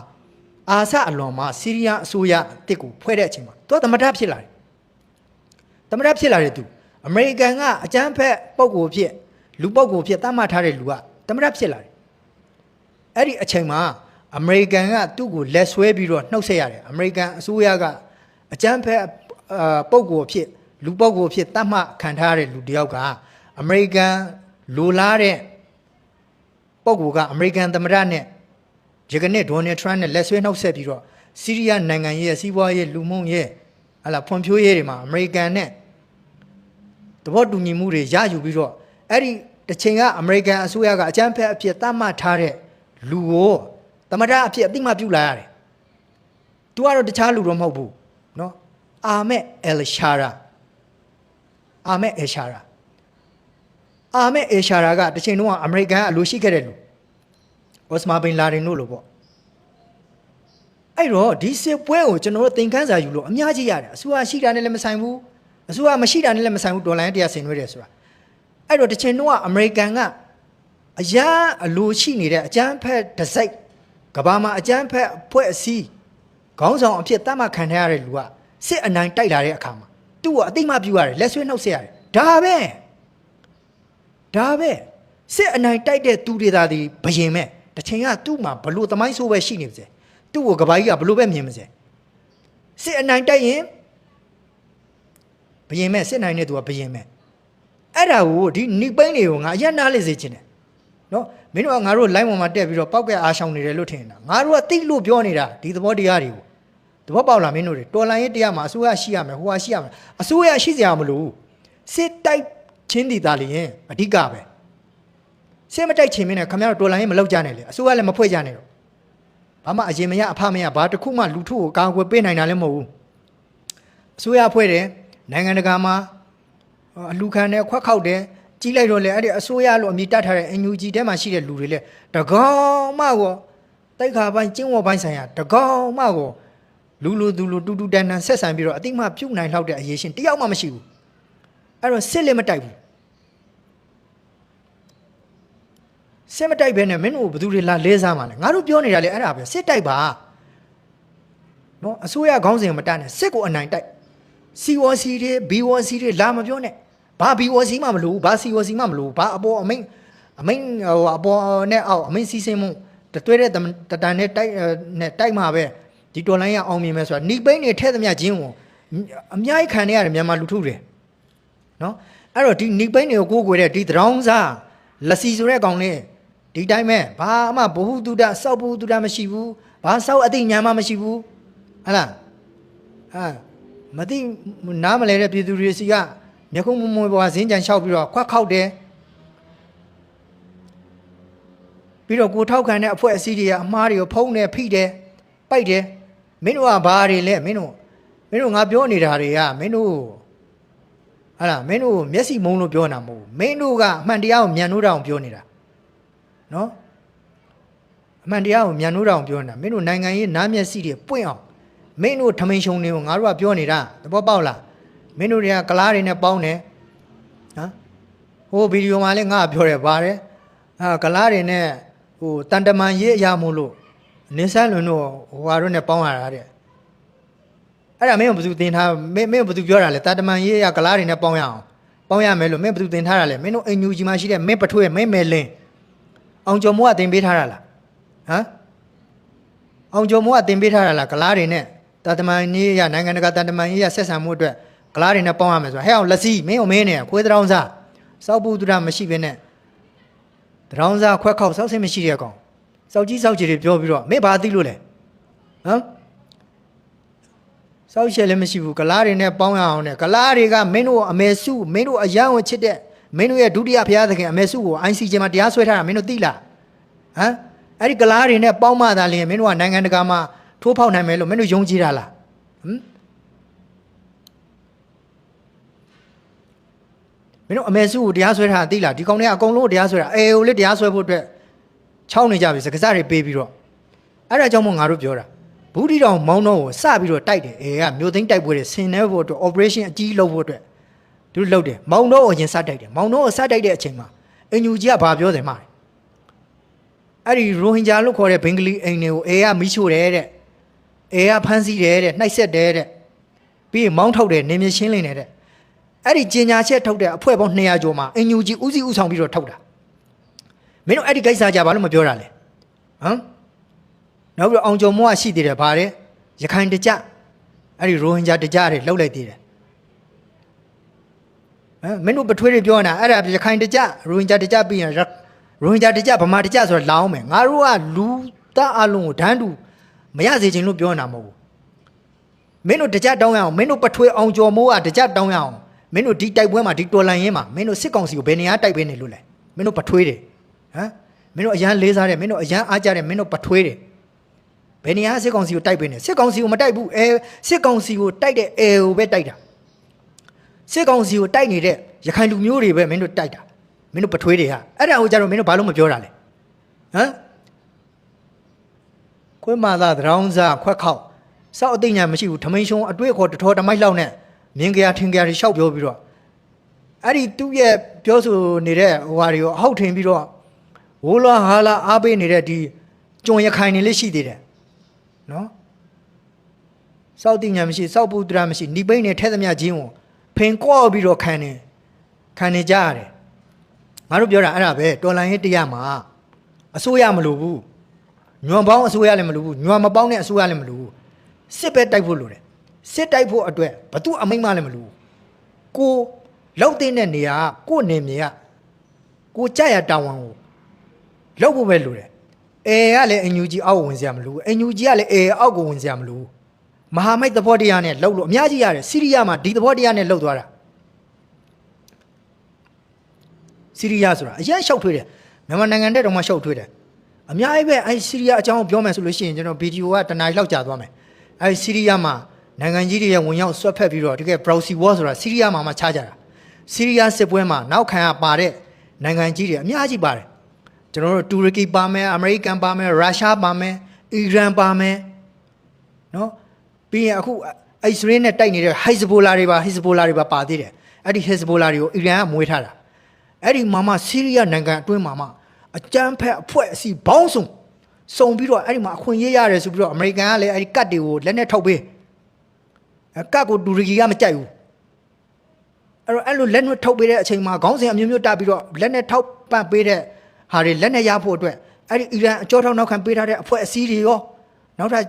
အာဇအလွန်မှာစီးရီးယားအစိုးရအစ်စ်ကိုဖွဲ့တဲ့အချိန်မှာသူကသမထဖြစ်လာတယ်သမရဖြစ်လာတဲ့သူအမေရိကန်ကအကြမ်းဖက်ပုံကိုဖြစ်လူပုံကိုဖြစ်တတ်မှတ်ထားတဲ့လူကသမရဖြစ်လာတယ်အဲ့ဒီအချိန်မှာအမေရိကန်ကသူ့ကိုလက်ဆွဲပြီးတော့နှုတ်ဆက်ရတယ်အမေရိကန်အစိုးရကအကြမ်းဖက်အာပုံကိုဖြစ်လူပုံကိုဖြစ်တတ်မှတ်ခံထားရတဲ့လူတစ်ယောက်က အမေရိကန်လိုလားတဲ့ ပုံကူကအမေရိကန်သမ္မတနဲ့ဂျေကနစ်ဒေါ်နယ်ထရန့်နဲ့လက်ဆွဲနှုတ်ဆက်ပြီးတော့စီးရီးယားနိုင်ငံရဲ့စီးပွားရေးလူမှုရေးဟလာဖွံ့ဖြိုးရေးတွေမှာအမေရိကန်နဲ့သဘောတူညီမှုတွေရယူပြီးတော့အဲ့ဒီတချိန်ကအမေရိကန်အစိုးရကအကြမ်းဖက်အဖြစ်သတ်မှတ်ထားတဲ့လူကိုသမထအဖြစ်အတိမပြုလာရတယ်။ तू ကတော့တခြားလူတော့မဟုတ်ဘူး။နော်။အာမက်အယ်ရှာရာအာမက်အယ်ရှာရာ အာမက်အယ်ရှာရာကတစ်ချိန်တုန်းကအမေရိကန်အလိုရှိခဲ့တဲ့လူအော့စမာဘင်လာဒင်တို့လိုပေါ့အဲ့တော့ဒီစစ်ပွဲကိုကျွန်တော်တို့သင်ခန်းစာယူလို့အများကြီးရတယ်အစိုးရရှိတာနဲ့လည်းမဆိုင်ဘူးအစိုးရမရှိတာနဲ့လည်းမဆိုင်ဘူးဒေါ်လာရတရားဆင်နွှဲတယ်ဆိုတာအဲ့တော့တစ်ချိန်တုန်းကအမေရိကန်ကအရန်အလိုရှိနေတဲ့အကြမ်းဖက်ဒစိတ်ကဘာမှာအကြမ်းဖက်အဖွဲ့အစည်းခေါင်းဆောင်အဖြစ်တတ်မှတ်ခံထားရတဲ့လူကစစ်အနိုင်တိုက်လာတဲ့အခါမှာသူ့ကိုအတိမပြုရတယ်လက်ဆွဲနှုတ်ဆက်ရတယ်ဒါပဲ ဒါပဲစစ်အနိုင်တိုက်တဲ့သူတွေသာဒီဘယင်မဲ့တစ်ချိန်ကသူ့မှာဘလို့သမိုင်းဆိုးပဲရှိနေပါစေသူ့ကိုကဘာကြီးကဘလို့ပဲမြင်ပါစေစစ်အနိုင်တိုက်ရင်ဘယင်မဲ့စစ်နိုင်တဲ့သူကဘယင်မဲ့အဲ့ဒါကိုဒီနိပိန်းတွေကိုငါအရက်နားလေစေချင်တယ်နော်မင်းတို့ကငါတို့ line ပေါ်မှာတက်ပြီးတော့ပောက်ကဲအားရှောင်နေတယ်လို့ထင်နေတာငါတို့ကတိလို့ပြောနေတာဒီသဘောတရားတွေကိုသဘောပေါက်လားမင်းတို့တွေတော်လိုင်းရေးတရားမှာအစိုးရရှိရမယ်ဟိုဟာရှိရမယ်အစိုးရရှိစရာမလိုဘူးစစ်တိုက် ချင်းတီသားလျင်အဓိကပဲစစ်မတိုက်ချင်းမင်းနဲ့ခင်ဗျားတို့တော်လိုင်းရေးမလောက်ကြနဲ့လေအစိုးရလည်းမဖွဲ့ကြနဲ့တော့ဘာမှအရင်မရအဖမရဘာတစ်ခုမှလူထုကိုကာကွယ်ပေးနိုင်တာလည်းမဟုတ်ဘူးအစိုးရဖွဲ့တယ်နိုင်ငံတကာမှာအလူခံတယ်ခွက်ခောက်တယ်ကြီးလိုက်တော့လေအဲ့ဒီအစိုးရလို့အမည်တတ်ထားတဲ့ NUG ထဲမှာရှိတဲ့လူတွေလေတကောင်မှကိုတိုက်ခါပိုင်းကျင်းဝပိုင်းဆိုင်ရာတကောင်မှကိုလူလူသူလူတူတူတန်တန်ဆက်ဆံပြီးတော့အတိမပြုတ်နိုင်လောက်တဲ့အရေးရှင်တယောက်မှမရှိဘူးအဲ့တော့စစ်လည်းမတိုက်ဘူး စစ်မတိုက်ဘဲနဲ့မင်းတို့ဘယ်သူတွေလာလဲစားမှာလဲငါတို့ပြောနေတာလေအဲ့ဒါပဲစစ်တိုက်ပါနော်အစိုးရခေါင်းစဉ်မတတ်နဲ့စစ်ကိုအနိုင်တိုက် COC တွေ BOC တွေလာမပြောနဲ့ဘာ BOC မှမလို့ဘာ COC မှမလို့ဘာအပေါ်အမိန်အမိန်ဟိုအပေါ်နဲ့အောက်အမိန်စီးစင်းမှုတတွဲတဲ့တတန်နဲ့တိုက်နဲ့တိုက်မှာပဲဒီတော်လိုင်းရအောင်မြင်မယ်ဆိုတာနှိပိန်းနေထဲသမျှချင်းကိုအများကြီးခံနေရတယ်မြန်မာလူထုတွေနော်အဲ့တော့ဒီနှိပိန်းတွေကိုကိုးကွယ်တဲ့ဒီသရောင်းစားလက်စီဆိုတဲ့ကောင်လေး ဒီတိုင်းပဲဘာမှဘ ഹു တုဒစောက်ဘ ഹു တုဒမရှိဘူးဘာစောက်အသိဉာဏ်မှမရှိဘူးဟဟလားဟာမသိနားမလဲတဲ့ပြည်သူတွေစီကမျက်ခုံးမမွေးပွားဇင်းကြံလျှောက်ပြီးတော့ခွက်ခောက်တယ်ပြီးတော့ကိုထောက်ခံတဲ့အဖွဲ့အစည်းတွေကအမားတွေကိုဖုံးတယ်ဖိတယ်ပိုက်တယ်မင်းတို့ကဘာတွေလဲမင်းတို့မင်းတို့ငါပြောနေတာတွေကမင်းတို့ဟာလားမင်းတို့မျက်စိမုံလို့ပြောနေတာမဟုတ်ဘူးမင်းတို့ကအမှန်တရားကိုမြန်လို့တောင်ပြောနေတာ နော်အမှန်တရားကိုမြန်လို့တောင်ပြောနေတာမင်းတို့နိုင်ငံရေးနားမျက်စိတွေပွင့်အောင်မင်းတို့ထမိန်ရှုံတွေကိုငါတို့ကပြောနေတာသဘောပေါက်လားမင်းတို့တွေကကလားတွေနဲ့ပေါင်းတယ်ဟမ်ဟိုဗီဒီယိုမှာလည်းငါပြောတယ်ပါတယ်အာကလားတွေနဲ့ဟိုတန်တမန်ရေးအရာမို့လို့နင်းဆန်းလွန်တို့ဟိုဟာတို့နဲ့ပေါင်းရတာတဲ့အဲ့ဒါမင်းကဘယ်သူတင်ထားမင်းမင်းကဘယ်သူပြောတာလဲတန်တမန်ရေးအရာကလားတွေနဲ့ပေါင်းရအောင်ပေါင်းရမယ်လို့မင်းဘယ်သူတင်ထားတာလဲမင်းတို့အင်ညူဂျီမှာရှိတဲ့မင်းပထွေးမင်းမဲလင်း အောင်ကျော်မိုးကတင်ပေးထားတာလားဟမ်အောင်ကျော်မိုးကတင်ပေးထားတာလားကလားတွေနဲ့တန်တမန်ရေးအရာနိုင်ငံတကာတန်တမန်ရေးအရာဆက်ဆံမှုအတွက်ကလားတွေနဲ့ပေါင်းရမယ်ဆိုတော့ဟဲ့အောင်လက်စီမင်းကိုမင်းနဲ့ခွေးတောင်စားစောက်ပူသူရမရှိဘဲနဲ့တောင်စားခွက်ခောက်စောက်စိတ်မရှိတဲ့ကောင်စောက်ကြီးစောက်ကြီးတွေပြောပြီးတော့မင်းဘာသိလို့လဲဟမ်စောက်ရှယ်လည်းမရှိဘူးကလားတွေနဲ့ပေါင်းရအောင်နဲ့ကလားတွေကမင်းတို့အမေစုမင်းတို့အယံကိုချစ်တဲ့ မင်းတို့ရဲ့ဒုတိယဘုရားသခင်အမေစုကို ICJ မှာတရားစွဲထားတာမင်းတို့သိလားဟမ်အဲ့ဒီကလားတွေနဲ့ပေါင်းမှသာလျှင်မင်းတို့ကနိုင်ငံတကာမှာထိုးဖောက်နိုင်မယ်လို့မင်းတို့ယုံကြည်တာလားဟမ်မင်းတို့အမေစုကိုတရားစွဲထားတာသိလားဒီကောင်တွေကအကုန်လုံးကိုတရားစွဲတာအေကိုလည်းတရားစွဲဖို့အတွက်ချောင်းနေကြပြီစကားစားတွေပေးပြီးတော့အဲ့ဒါကြောင့်မို့ငါတို့ပြောတာဘူးဒီတောင်မောင်းတော့ကိုစပြီးတော့တိုက်တယ်အေကမြို့သိမ်းတိုက်ပွဲတွေဆင်နေဖို့အတွက် operation အကြီးလုပ်ဖို့အတွက် သူတို့လုပ်တယ်မောင်းတော့ကိုရင်စတိုက်တယ်မောင်းတော့ကိုစတိုက်တဲ့အချိန်မှာအင်ဂျူကြီးကဘာပြောတယ်မှာလဲအဲ့ဒီရိုဟင်ဂျာလို့ခေါ်တဲ့ဘင်္ဂလီအိမ်တွေကိုအေကမီးရှို့တယ်တဲ့အေကဖမ်းဆီးတယ်တဲ့နှိုက်ဆက်တယ်တဲ့ပြီးရင်မောင်းထုတ်တယ်နေမြင့်ရှင်းလင်းတယ်တဲ့အဲ့ဒီကျင်ညာချက်ထုတ်တဲ့အဖွဲ့ပေါင်း200ကျော်မှာအင်ဂျူကြီးဦးစီးဦးဆောင်ပြီးတော့ထုတ်တာမင်းတို့အဲ့ဒီကိစ္စကြဘာလို့မပြောတာလဲဟမ်နောက်ပြီးတော့အောင်ကျော်မိုးကရှိသေးတယ်ဗါတယ်ရခိုင်တကြအဲ့ဒီရိုဟင်ဂျာတကြတွေလှုပ်လိုက်သေးတယ်ဟ မ်မင်းတို့ပထွေးတွေပြောနေတာအဲ့ဒါရခိုင်တကြရိုဟင်ဂျာတကြပြီးရင်ရရိုဟင်ဂျာတကြဗမာတကြဆိုတော့လောင်းမယ်ငါတို့ကလူသားအလုံးကိုဒန်းတူမရစေချင်လို့ပြောနေတာမဟုတ်ဘူးမင်းတို့တကြတောင်းရအောင်မင်းတို့ပထွေးအောင်ကျော်မိုးကတကြတောင်းရအောင်မင်းတို့ဒီတိုက်ပွဲမှာဒီတော်လန်ရင်းမှာမင်းတို့စစ်ကောင်စီကိုဘယ်နေရာတိုက်ပေးနေလို့လဲမင်းတို့ပထွေးတယ်ဟမ်မင်းတို့အရန်လေးစားတယ်မင်းတို့အရန်အားကြတယ်မင်းတို့ပထွေးတယ်ဘယ်နေရာစစ်ကောင်စီကိုတိုက်ပေးနေစစ်ကောင်စီကိုမတိုက်ဘူးအဲစစ်ကောင်စီကိုတိုက်တဲ့အဲကိုပဲတိုက်တာ စစ်ကောင်စီကိုတိုက်နေတဲ့ရခိုင်လူမျိုးတွေပဲမင်းတို့တိုက်တာမင်းတို့ပထွေးတွေဟာအဲ့ဒါကိုကြတော့မင်းတို့ဘာလို့မပြောတာလဲဟမ်ခွေးမာသာသရောင်းစားခွက်ခောက်စောက်အသိညာမရှိဘူးထမိန်ရှုံအတွေ့အခေါ်တထောတမိုက်လောက်နဲ့မြင်ကြရထင်ကြရရှောက်ပြောပြီးတော့အဲ့ဒီသူ့ရဲ့ပြောဆိုနေတဲ့ဟိုဟာတွေကိုအဟောက်ထင်ပြီးတော့ဝိုးလာဟာလာအားပေးနေတဲ့ဒီကျွန်ရခိုင်နေလေးရှိသေးတယ်နော်စောက်တိညာမရှိစောက်ပုဒ္ဒရာမရှိဏိပိနေထဲသမျှချင်းကို ဖင်ကော့ပြီးတော့ခံနေခံနေကြရတယ်ငါတို့ပြောတာအဲ့ဒါပဲတော်လိုင်းရေးတရားမှာအစိုးရမလိုဘူးညွန်ပေါင်းအစိုးရလည်းမလိုဘူးညွန်မပေါင်းတဲ့အစိုးရလည်းမလိုဘူးစစ်ပဲတိုက်ဖို့လိုတယ်စစ်တိုက်ဖို့အတွက်ဘသူအမိန့်မလည်းမလိုဘူးကိုလောက်တဲ့နေရာကကိုနေမြေကကိုကြက်ရတာဝန်ကိုလောက်ဖို့ပဲလိုတယ်အဲကလည်းအန်ယူဂျီအောက်ကိုဝင်စရာမလိုဘူးအန်ယူဂျီကလည်းအဲအောက်ကိုဝင်စရာမလိုဘူး မဟာမိတ်သဘောတရားနဲ့လှုပ်လို့အများကြီးရတယ်စီးရီးယားမှာဒီသဘောတရားနဲ့လှုပ်သွားတာစီးရီးယားဆိုတာအရင်ရှောက်ထွေးတယ်မြန်မာနိုင်ငံတဲ့တော့မှရှောက်ထွေးတယ်အများကြီးပဲအဲစီးရီးယားအကြောင်းပြောမယ်ဆိုလို့ရှိရင်ကျွန်တော်ဗီဒီယိုကတနင်္လာလောက်ကြာသွားမယ်အဲစီးရီးယားမှာနိုင်ငံကြီးတွေရဲ့ဝင်ရောက်ဆွတ်ဖက်ပြီးတော့တကယ် proxy war ဆိုတာစီးရီးယားမှာမှချကြတာစီးရီးယားစစ်ပွဲမှာနောက်ခံရပါတဲ့နိုင်ငံကြီးတွေအများကြီးပါတယ်ကျွန်တော်တို့တူရကီပါမယ်အမေရိကန်ပါမယ်ရုရှားပါမယ်အီရန်ပါမယ်နော် ပြီးရင်အခုအိစရေးနဲ့တိုက်နေတဲ့ဟိုက်ဇဘိုလာတွေပါဟိဇဘိုလာတွေပါပါသေးတယ်အဲ့ဒီဟိဇဘိုလာတွေကိုအီရန်ကမွေးထားတာအဲ့ဒီမှာမှဆီးရီးယားနိုင်ငံအတွင်းမှာမှအကြမ်းဖက်အဖွဲ့အစည်းဘောင်းစုံစုံပြီးတော့အဲ့ဒီမှာအခွင့်အရေးရတယ်ဆိုပြီးတော့အမေရိကန်ကလည်းအဲ့ဒီကတ်တွေကိုလက်နဲ့ထောက်ပေးအဲ့ကတ်ကိုတူရကီကမကြိုက်ဘူးအဲ့တော့အဲ့လိုလက်နဲ့ထုတ်ပေးတဲ့အချိန်မှာခေါင်းစဉ်အမျိုးမျိုးတက်ပြီးတော့လက်နဲ့ထောက်ပံ့ပေးတဲ့ဟာတွေလက်နဲ့ရဖို့အတွက်အဲ့ဒီအီရန်အကြောထောက်နောက်ခံပေးထားတဲ့အဖွဲ့အစည်းတွေရောနောက်ထပ်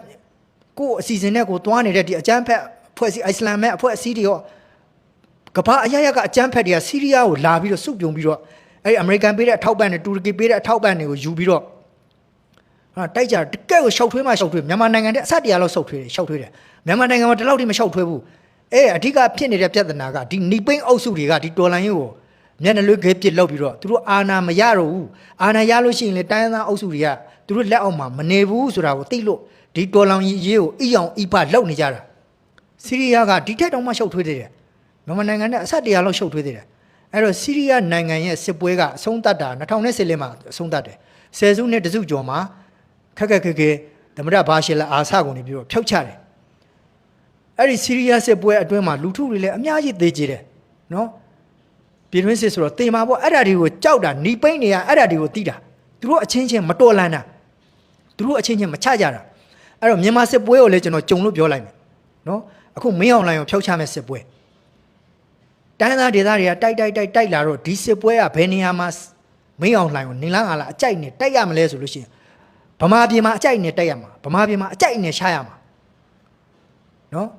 ကိုယ့်အစီအစဉ်နဲ့ကိုယ်သွားနေတဲ့ဒီအကြမ်းဖက်အဖွဲ့အစည်းအိုက်စလမ်မဲ့အဖွဲ့အစည်းတွေရောကမ္ဘာအရရကအကြမ်းဖက်တွေကဆီးရီးယားကိုလာပြီးတော့စုပြုံပြီးတော့အဲ့ဒီအမေရိကန်ပေးတဲ့အထောက်ပံ့တွေတူရကီပေးတဲ့အထောက်ပံ့တွေကိုယူပြီးတော့ဟာတိုက်ကြတကယ့်ကိုရှောက်ထွေးမှရှောက်ထွေးမြန်မာနိုင်ငံတဲ့အစတရားလောက်ရှောက်ထွေးတယ်ရှောက်ထွေးတယ်မြန်မာနိုင်ငံမှာဒီလောက်ထိမရှောက်ထွေးဘူးအဲအဓိကဖြစ်နေတဲ့ပြဿနာကဒီနီပိန်းအုပ်စုတွေကဒီတော်လန်ရေးကိုမျက်နှာလွှဲခဲပစ်လောက်ပြီးတော့သူတို့အာဏာမရတော့ဘူးအာဏာရလို့ရှိရင်လေတိုင်းရင်းသားအုပ်စုတွေကသူတို့လက်အောက်မှာမနေဘူးဆိုတာကိုသိလို့ ဒီတော်လန်ရေးကိုအီအောင်အီဖလောက်နေကြတာဆီးရီးယားကဒီထက်တောင်မှရှုပ်ထွေးသေးတယ်မြန်မာနိုင်ငံနဲ့အဆက်တရားလောက်ရှုပ်ထွေးသေးတယ်အဲ့တော့ဆီးရီးယားနိုင်ငံရဲ့စစ်ပွဲကအဆုံးသတ်တာ2010လမှာအဆုံးသတ်တယ်ဆယ်စုနှစ်တစုကျော်မှာခက်ခက်ခဲခဲသမရဘာရှေလာအာဆာကုန်နေပြီးတော့ဖျောက်ချတယ်အဲ့ဒီဆီးရီးယားစစ်ပွဲအတွင်းမှာလူထုတွေလည်းအများကြီးသေကြတယ်နော်ပြည်တွင်းစစ်ဆိုတော့တင်ပါပေါ့အဲ့ဒါတွေကိုကြောက်တာหนีပိန်းနေရအဲ့ဒါတွေကိုတိတာသူတို့အချင်းချင်းမတော်လန်တာသူတို့အချင်းချင်းမချကြတာ အဲ့တော့မြန်မာစစ်ပွဲကိုလည်းကျွန်တော်ကြုံလို့ပြောလိုက်မယ်နော်အခုမင်းအောင်လိုင်ကိုဖျောက်ချမဲ့စစ်ပွဲတိုင်းသားဒေသတွေကတိုက်တိုက်တိုက်တိုက်လာတော့ဒီစစ်ပွဲကဘယ်နေရာမှာမင်းအောင်လိုင်ကိုနေလားငါလားအကြိုက်နဲ့တိုက်ရမလဲဆိုလို့ရှိရင်ဗမာပြည်မှာအကြိုက်နဲ့တိုက်ရမှာဗမာပြည်မှာအကြိုက်နဲ့ရှားရမှာနော်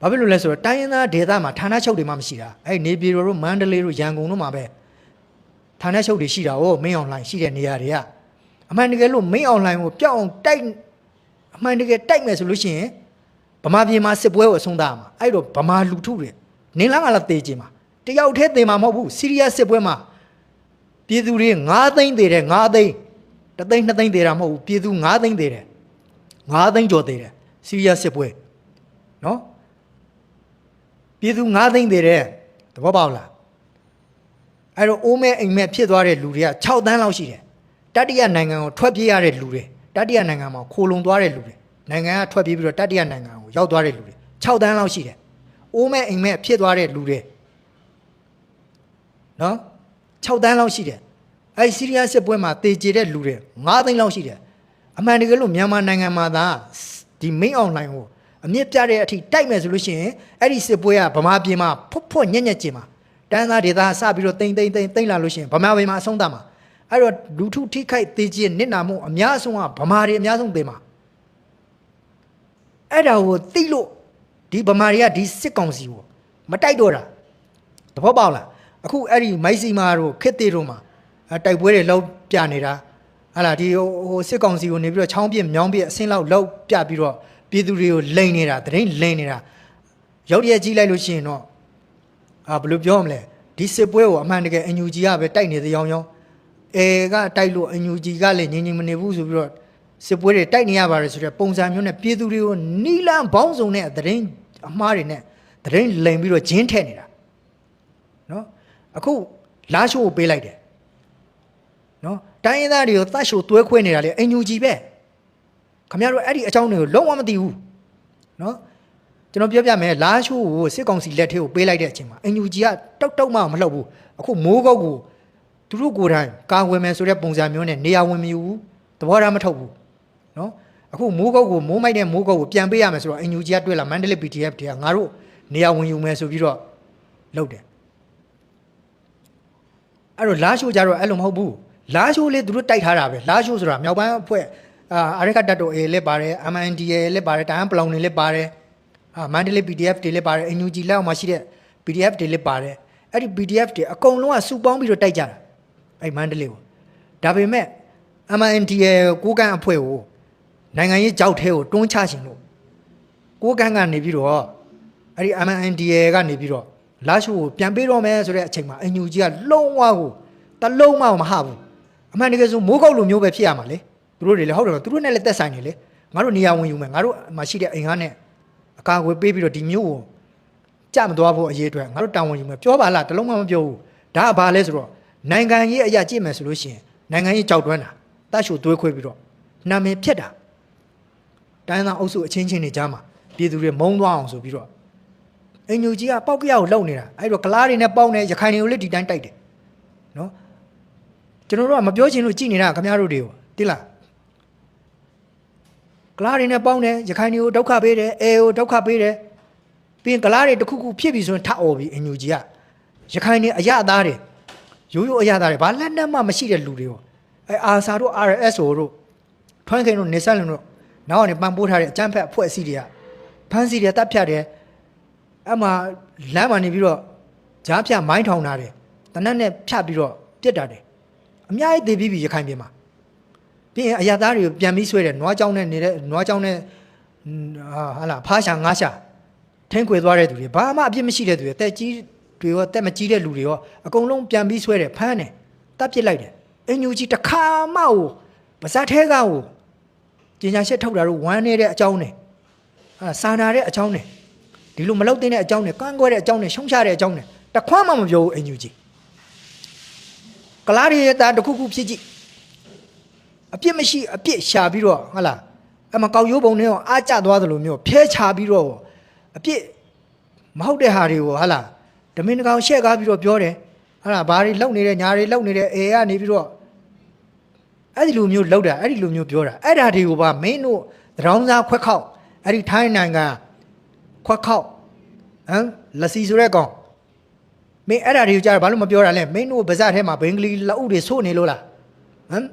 ဘာဖြစ်လို့လဲဆိုတော့တိုင်းရင်းသားဒေသမှာဌာနချုပ်တွေမှမရှိတာအဲ့နေပြည်တော်တို့မန္တလေးတို့ရန်ကုန်တို့မှာပဲဌာနချုပ်တွေရှိတာ哦မင်းအောင်လိုင်းရှိတဲ့နေရာတွေကအမှန်တကယ်လို့မင်းအောင်လိုင်းကိုပြောက်အောင်တိုက် အမှန်တကယ်တိုက်မယ်ဆိုလို့ရှိရင်ဗမာပြည်မှာစစ်ပွဲကိုအဆုံးသတ်ရမှာအဲ့တော့ဗမာလူထုတွေနေလားငါလားတေးကြမှာတယောက်တည်းတေးမှာမဟုတ်ဘူးစီးရီးယားစစ်ပွဲမှာပြည်သူတွေ9သိန်းသေးတယ်9သိန်းတသိန်း2သိန်းသေးတာမဟုတ်ဘူးပြည်သူ9သိန်းသေးတယ်9သိန်းကျော်သေးတယ်စီးရီးယားစစ်ပွဲနော်ပြည်သူ9သိန်းသေးတယ်သဘောပေါက်လားအဲ့တော့အိုးမဲအိမ်မဲဖြစ်သွားတဲ့လူတွေက6တန်းလောက်ရှိတယ်တတိယနိုင်ငံကိုထွက်ပြေးရတဲ့လူတွေ တတိယနိုင်ငံမှာခိုလုံသွားတဲ့လူတွေနိုင်ငံကထွက်ပြေးပြီးတော့တတိယနိုင်ငံကိုရောက်သွားတဲ့လူတွေ6တန်းလောက်ရှိတယ်အိုးမဲ့အိမ်မဲ့ဖြစ်သွားတဲ့လူတွေနော်6တန်းလောက်ရှိတယ်အဲ့ဒီစီးရီးယားစစ်ပွဲမှာတေကျေတဲ့လူတွေ9သိန်းလောက်ရှိတယ်အမှန်တကယ်လို့မြန်မာနိုင်ငံမှာသာဒီမိန်အွန်လိုင်းကိုအမြင့်ပြတဲ့အထိတိုက်မယ်ဆိုလို့ရှိရင်အဲ့ဒီစစ်ပွဲကဗမာပြည်မှာဖွတ်ဖွတ်ညက်ညက်ကျင်မှာတန်းသားဒေသစပြီးတော့တိမ့်တိမ့်တိမ့်တိမ့်လာလို့ရှိရင်ဗမာပြည်မှာအဆုံးသတ်မှာ အဲ့တော့လူထုထိခိုက်တေကျေနစ်နာမှုအများဆုံးကဗမာတွေအများဆုံးသေမှာအဲ့ဒါကိုသိလို့ဒီဗမာတွေကဒီစစ်ကောင်စီကိုမတိုက်တော့တာသဘောပေါက်လားအခုအဲ့ဒီမိုက်စီမာတို့ခစ်သေးတို့မှာအဲ့တိုက်ပွဲတွေလောက်ပြနေတာဟာလာဒီဟိုဟိုစစ်ကောင်စီကိုနေပြီးတော့ချောင်းပြစ်မြောင်းပြစ်အစင်းလောက်လောက်ပြပြီးတော့ပြည်သူတွေကိုလိန်နေတာတရင်လိန်နေတာရောက်တရက်ကြီးလိုက်လို့ရှိရင်တော့အာဘယ်လိုပြောမလဲဒီစစ်ပွဲကိုအမှန်တကယ်အန်ယူဂျီကပဲတိုက်နေသေးအောင်ရော အဲကတိုက်လို့အန်ယူဂျီကလည်းငြင်းငြင်းမနေဘူးဆိုပြီးတော့စစ်ပွဲတွေတိုက်နေရပါတယ်ဆိုတဲ့ပုံစံမျိုးနဲ့ပြည်သူတွေကိုနီလန်ဘောင်းစုံနဲ့သတင်းအမှားတွေနဲ့သတင်းလိမ်ပြီးတော့ဂျင်းထည့်နေတာနော်အခုလာရှိုးကိုပေးလိုက်တယ်နော်တိုင်းရင်းသားတွေကိုတတ်ရှိုးတွဲခွဲနေတာလေအင်ယူဂျီပဲခင်ဗျားတို့အဲ့ဒီအကြောင်းတွေကိုလုံးဝမသိဘူးနော်ကျွန်တော်ပြောပြမယ်လာရှိုးကိုစစ်ကောင်စီလက်ထဲကိုပေးလိုက်တဲ့အချိန်မှာအင်ယူဂျီကတောက်တောက်မှမလှုပ်ဘူးအခုမိုးကောက်ကို သူတို့ကိုယ်တိုင်ကာဝယ်မယ်ဆိုတဲ့ပုံစံမျိုးနဲ့နေရာဝင်မယူဘူးသဘောထားမထုတ်ဘူးနော်အခုမိုးကုတ်ကိုမိုးမိုက်တဲ့မိုးကုတ်ကိုပြန်ပေးရမယ်ဆိုတော့အင်ယူဂျီကတွေ့လာမန္တလေး PDF တွေကငါတို့နေရာဝင်ယူမယ်ဆိုပြီးတော့လုပ်တယ်အဲ့တော့လာရှိုးကြတော့အဲ့လိုမဟုတ်ဘူးလာရှိုးလေသူတို့တိုက်ထားတာပဲလာရှိုးဆိုတာမြောက်ပိုင်းအဖွဲ့အာအရက်ကတတ်တော် A လည်းပါတယ် MNDA လည်းပါတယ်တိုင်းပလောင်တွေလည်းပါတယ်အာမန္တလေး PDF တွေလည်းပါတယ်အင်ယူဂျီလက်အောက်မှာရှိတဲ့ PDF တွေလည်းပါတယ်အဲ့ဒီ PDF တွေအကုန်လုံးကစုပေါင်းပြီးတော့တိုက်ကြတာ အဲ့မန္တလေးကိုဒါပေမဲ့ MNDA ကိုကိုကန့်အဖွဲ့ကိုနိုင်ငံရေးကြောက်သေးကိုတွန်းချရှင်လို့ကိုကန်းကနေပြီးတော့အဲ့ဒီ MNDA ကနေပြီးတော့လာရှိုးကိုပြန်ပေးတော့မယ်ဆိုတဲ့အချိန်မှာအင်ယူကြီးကလုံးဝကိုတလုံးမှမဟဘူးအမှန်တကယ်ဆိုမိုးကောက်လိုမျိုးပဲဖြစ်ရမှာလေသူတို့တွေလည်းဟုတ်တယ်သူတို့နဲ့လည်းသက်ဆိုင်နေလေငါတို့နေရာဝင်ယူမယ်ငါတို့မှာရှိတဲ့အိမ်ကားနဲ့အကာအကွယ်ပေးပြီးတော့ဒီမျိုးကိုကြမသွားဖို့အရေးအတွက်ငါတို့တာဝန်ယူမယ်ပြောပါလားတလုံးမှမပြောဘူးဒါကဘာလဲဆိုတော့ နိုင်ငံရေးအရာကြည့်မယ်ဆိုလို့ရှိရင်နိုင်ငံရေးကြောက်တွန်းတာတတ်ရှို့သွေးခွေးပြီးတော့နာမည်ဖြတ်တာတိုင်းသားအုပ်စုအချင်းချင်းတွေကြားမှာပြည်သူတွေမုန်းသွားအောင်ဆိုပြီးတော့အင်ညူကြီးကပောက်ကရကိုလှုပ်နေတာအဲ့တော့ကလားတွေနဲ့ပေါက်နေရခိုင်တွေကိုလည်းဒီတိုင်းတိုက်တယ်နော်ကျွန်တော်တို့ကမပြောချင်လို့ကြည်နေတာခင်ဗျားတို့တွေကိုတိလားကလားတွေနဲ့ပေါက်နေရခိုင်တွေကိုဒုက္ခပေးတယ်အေကိုဒုက္ခပေးတယ်ပြီးရင်ကလားတွေတစ်ခုခုဖြစ်ပြီဆိုရင်ထအော်ပြီအင်ညူကြီးကရခိုင်တွေအရအသားတွေ ရိုးရိုးအရအသားတွေဘာလက်နက်မှမရှိတဲ့လူတွေကိုအဲအာဆာတို့ RSO တို့ထွန်းခင်တို့နေဆက်လုံတို့နောက်ကနေပန်ပိုးထားတဲ့အကျန်းဖက်အဖွဲ့အစည်းတွေကဖမ်းဆီးတယ်တပ်ဖြတ်တယ်အဲ့မှာလမ်းမှာနေပြီးတော့ဂျားဖြတ်မိုင်းထောင်ထားတယ်တနက်နဲ့ဖြတ်ပြီးတော့ပြစ်တာတယ်အများကြီးသေပြီးပြီရခိုင်ပြည်မှာပြီးရင်အရသားတွေကိုပြန်ပြီးဆွဲတယ်နွားကြောင်းနဲ့နေတဲ့နွားကြောင်းနဲ့ဟာဟာလာဖားရှာငါးရှာထင်းခွေသွားတဲ့သူတွေဘာမှအပြစ်မရှိတဲ့သူတွေတက်ကြီး တွေရောတက်မကြီးတဲ့လူတွေရောအကုန်လုံးပြန်ပြီးဆွဲတယ်ဖမ်းတယ်တပ်ပစ်လိုက်တယ်အင်ညူကြီးတစ်ခါမှဟိုပါဇက်ထဲကဟိုပညာရှက်ထုတ်တာတို့ဝမ်းနေတဲ့အကြောင်းနဲ့အာစာနာတဲ့အကြောင်းနဲ့ဒီလိုမလောက်တဲ့အကြောင်းနဲ့ကန့်ကွက်တဲ့အကြောင်းနဲ့ရှုံချတဲ့အကြောင်းနဲ့တခွမ်းမှမပြောဘူးအင်ယူကြီးကလားရီရဲ့သားတစ်ခုခုဖြစ်ကြည့်အပြစ်မရှိအပြစ်ရှာပြီးတော့ဟုတ်လားအမကောက်ရိုးပုံနဲ့တော့အားကျသွားသလိုမျိုးဖဲချပြီးတော့အပြစ်မဟုတ်တဲ့ဟာတွေကိုဟုတ်လား ဓမင်းတကောင်ရှက်ကားပြီးတော့ပြောတယ်ဟုတ်လားဘာတွေလောက်နေတဲ့ညာတွေလောက်နေတဲ့အေကနေပြီးတော့အဲ့ဒီလိုမျိုးလောက်တာအဲ့ဒီလိုမျိုးပြောတာအဲ့ဒါတွေကိုပါမင်းတို့သရောင်းစားခွက်ခောက်အဲ့ဒီထိုင်းနိုင်ငံခွက်ခောက်ဟမ်လက်စီဆိုတဲ့ကောင်မင်းအဲ့ဒါတွေကိုကြားဘာလို့မပြောတာလဲမင်းတို့ဗဇက်ထဲမှာဘင်္ဂလီလက်ဥတွေဆို့နေလို့လားဟမ်